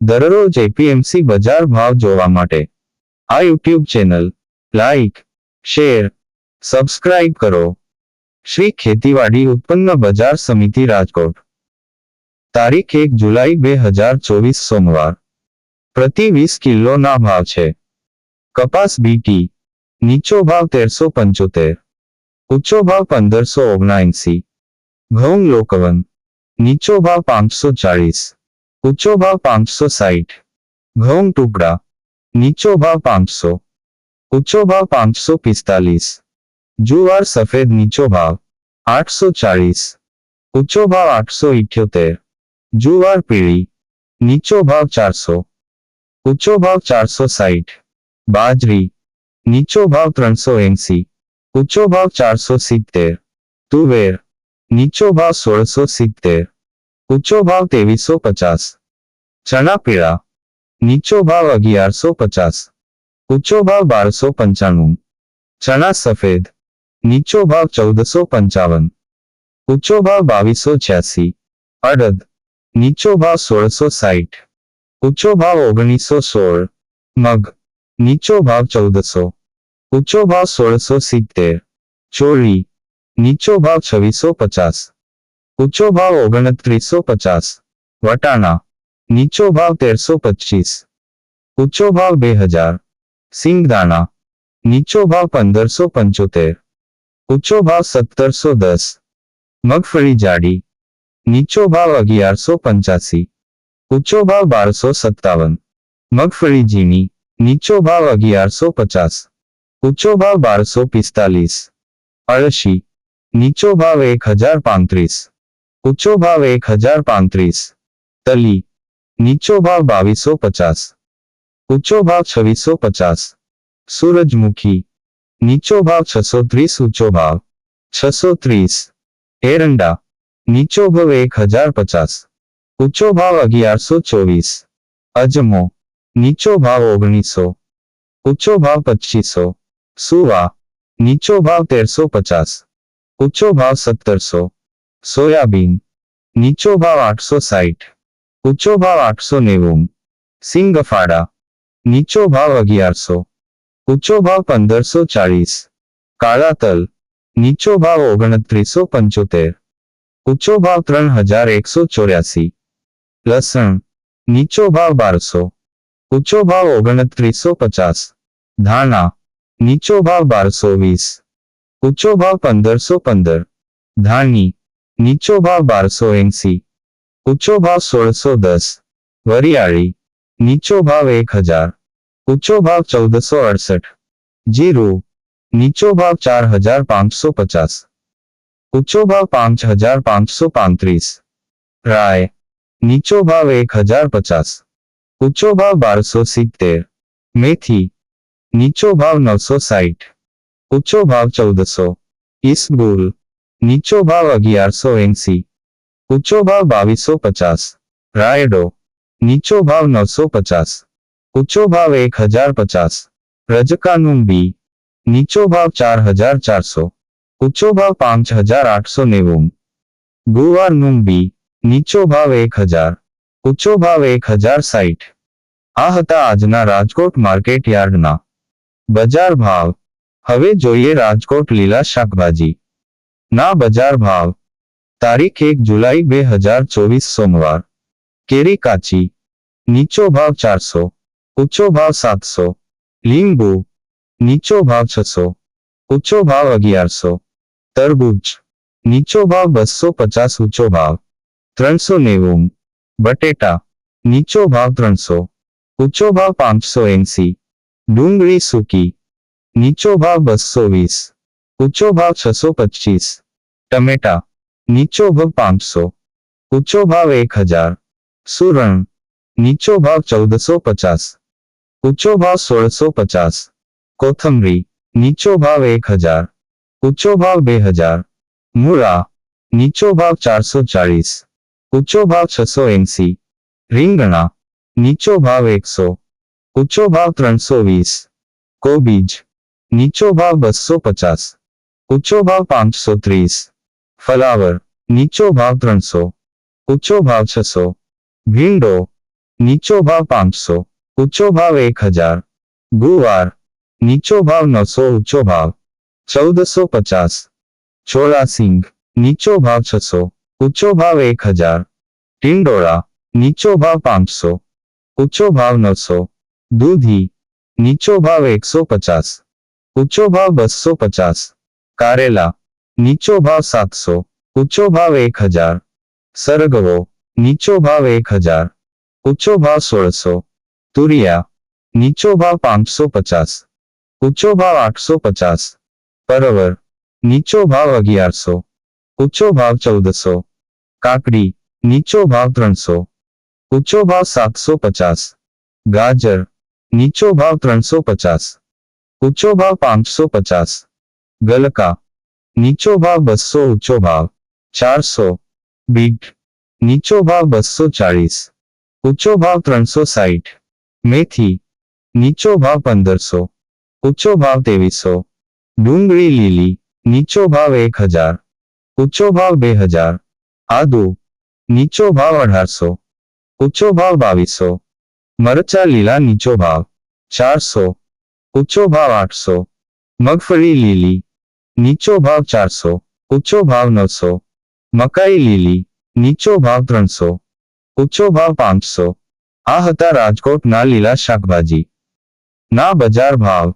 દરરોજ એપીએમસી બજાર ભાવ જોવા માટે. આ YouTube channel like share subscribe કરો. શ્રી ખેતીવાડી ઉત્પન્ન બજાર સમિતિ રાજકોટ. તારીખ એક જુલાઈ બે હજાર ચોવીસ સોમવાર. પ્રતિ વીસ કિલોના ભાવ છે. કપાસ બીટી નીચો ભાવ તેરસો પંચોતેર. ઊંચો ભાવ પંદરસો ઓગણસી. ઘઉં લોકવન, નીચો ભાવ પાંચસો ચાળીસ. ઊંચો ભાવ પાંચસો સાઠ ઘઉં ટુકડા નીચો ભાવ પાંચસો ઊંચો ભાવ પાંચસો પિસ્તાલીસ જુવાર સફેદ નીચો ભાવ આઠસો ચાળીસ ઊંચો ભાવ આઠસો ઇઠ્યોતેર જુવાર પીળી નીચો ભાવ ચારસો ઊંચો ભાવ ચારસો સાઠ બાજરી નીચો ભાવ ત્રણસો એંસી ઊંચો ભાવ ચારસો સિત્તેર તુવેર નીચો ભાવ સોળસો સિત્તેર ઊંચો ભાવ ત્રેવીસો પચાસ ચણા પીળા નીચો ભાવ અગિયારસો પચાસ ઊંચો ભાવ બારસો પંચાણું ચણા સફેદ નીચો ભાવ ચૌદસો પંચાવન ઊંચો ભાવ બાવીસો છ્યાસી અડદ નીચો ભાવ સોળસો સાઠ ઊંચો ભાવ ઓગણીસો સોળ મગ નીચો ભાવ ચૌદસો ઊંચો ભાવ સોળસો સિત્તેર ચોળી નીચો ભાવ છવ્વીસો પચાસ ઊંચો ભાવ ઓગણત્રીસો પચાસ વટાણા નીચો ભાવ તેરસો પચીસ ઊંચો ભાવ બે હજાર સિંગદાણા નીચો ભાવ પંદરસો પંચોતેર ઊંચો ભાવ સત્તરસો દસ મગફળી જાડી નીચો ભાવ અગિયારસો પંચ્યાસી ઊંચો ભાવ બારસો સત્તાવન મગફળી ઝીણી નીચો ભાવ અગિયારસો પચાસ ઊંચો ભાવ બારસો પિસ્તાલીસ અળશી નીચો ભાવ એક હજાર પાંત્રીસ ઊંચો ભાવ એક હજાર પાંત્રીસ તલી નીચો ભાવ બાવીસો પચાસ ઊંચો ભાવ છવ્વીસો પચાસ સૂરજમુખી નીચો ભાવ છસો ત્રીસ ઊંચો ભાવ છસો ત્રીસ એરંડા નીચો ભાવ એક હજાર પચાસ ઊંચો ભાવ અગિયારસો ચોવીસ અજમો નીચો ભાવ ઓગણીસો ઊંચો ભાવ પચીસો સુવા નીચો ભાવ તેરસો પચાસ ઊંચો ભાવ સત્તરસો સોયાબીન નીચો ભાવ આઠસો સાઠ ઊંચો ભાવ આઠસો નેવું સિંગફાડા નીચો ભાવ અગિયારસો ઊંચો ભાવ પંદરસો ચાળીસ કાળા તલ નીચો ભાવ ઓગણત્રીસો પંચોતેર ઊંચો ભાવ ત્રણ હજાર એકસો ચોર્યાસી લસણ નીચો ભાવ બારસો ઊંચો ભાવ ઓગણત્રીસો પચાસ ધાણા નીચો ભાવ બારસો વીસ ઊંચો ભાવ પંદરસો પંદર ધાણી નીચો ભાવ બારસો એંસી ઊંચો ભાવ સોળસો દસ વરિયાળી નીચો ભાવ એક હજાર ઊંચો ભાવ ચૌદસો અડસઠ જીરું નીચો ભાવ ચાર હજાર પાંચસો પચાસ ઊંચો ભાવ પાંચ હજાર પાંચસો પાંત્રીસ રાય નીચો ભાવ એક હજાર પચાસ ઊંચો ભાવ બારસો સિત્તેર મેથી નીચો ભાવ નવસો સાઠ ઊંચો ભાવ ચૌદસો ઈસબુલ નીચો ભાવ અગિયારસો એંસી ઊંચો ભાવ બાવીસો પચાસ રાયડો નીચો ભાવ નવસો પચાસ ઊંચો ભાવ એક હજાર પચાસ રજકાનું બી નીચો ભાવ ચાર હજાર ચારસો ઊંચો ભાવ પાંચ હજાર આઠસો નેવું ગુવારનું બી નીચો ભાવ એક હજાર ઊંચો ભાવ એક હજાર સાઠ આ હતા આજના રાજકોટ માર્કેટ યાર્ડના બજાર ભાવ હવે જોઈએ રાજકોટ લીલા શાકભાજી ના બજાર ભાવ તારીખ એક જુલાઈ બે હજાર ચોવીસ સોમવાર કેરી કાચી નીચો ભાવ ચારસો ઊંચો ભાવ સાતસો લીંબુ નીચો ભાવ છસો ઊંચો ભાવ અગિયારસો તરબૂચ નીચો ભાવ બસો પચાસ ઊંચો ભાવ ત્રણસો નેવું બટેટા નીચો ભાવ ત્રણસો ઊંચો ભાવ પાંચસો એંસી ડુંગળી સૂકી નીચો ભાવ બસો વીસ ઊંચો ભાવ છસો પચીસ ટમેટા નીચો ભાવ પાંચસો ઊંચો ભાવ એક હજાર સુરણ નીચો ભાવ ચૌદસો પચાસ ઊંચો ભાવ સોળસો પચાસ કોથમરી નીચો ભાવ એક હજાર ઊંચો ભાવ બે હજાર મૂળા નીચો ભાવ ચારસો ચાળીસ ઊંચો ભાવ છસો એંસી રીંગણા નીચો ભાવ એકસો ઊંચો ભાવ ત્રણસો વીસ કોબીજ નીચો ભાવ બસો પચાસ ઊંચો ભાવ પાંચસો ત્રીસ ફલાવર નીચો ભાવ ત્રણસો ઊંચો ભાવ છસો ભીંડો નીચો ભાવ પાંચસો ઊંચો ભાવ એક હજાર ગુવાર નીચો ભાવ નવસો ઊંચો ભાવ ચૌદસો પચાસ ચોરાસિંગ નીચો ભાવ છસો ઊંચો ભાવ એક હજાર ટિંડોળા નીચો ભાવ પાંચસો ઊંચો ભાવ નવસો દૂધી નીચો ભાવ એકસો પચાસ ઊંચો ભાવ બસો પચાસ કારેલા નીચો ભાવ સાતસો ઊંચો ભાવ એક હજાર સરગવો નીચો ભાવ એક હજાર ઊંચો ભાવ સોળસો તુરિયા નીચો ભાવ પાંચસો પચાસ ઊંચો ભાવ આઠસો પચાસ પરવર નીચો ભાવ અગિયારસો ઊંચો ભાવ ચૌદસો કાકડી નીચો ભાવ ત્રણસો ઊંચો ભાવ સાતસો પચાસ ગાજર નીચો ભાવ ત્રણસો પચાસ ઊંચો ભાવ પાંચસો પચાસ ગલકા નીચો ભાવ બસો ઊંચો ભાવ ચારસો બીટ નીચો ભાવ બસો ચાળીસ ઊંચો ભાવ ત્રણસો સાઠ મેથી નીચો ભાવ પંદરસો ઊંચો ભાવ ત્રેવીસો ડુંગળી લીલી નીચો ભાવ એક હજાર ઊંચો ભાવ બે હજાર આદુ નીચો ભાવ અઢારસો ઊંચો ભાવ બાવીસો મરચા લીલા નીચો ભાવ ચારસો ઊંચો ભાવ આઠસો મગફળી લીલી નીચો ભાવ ચારસો ઊંચો ભાવ નવસો મકાઈ લીલી નીચો ભાવ ત્રણસો ઊંચો ભાવ પાંચસો આ હતા રાજકોટના લીલા શાકભાજી ના બજાર ભાવ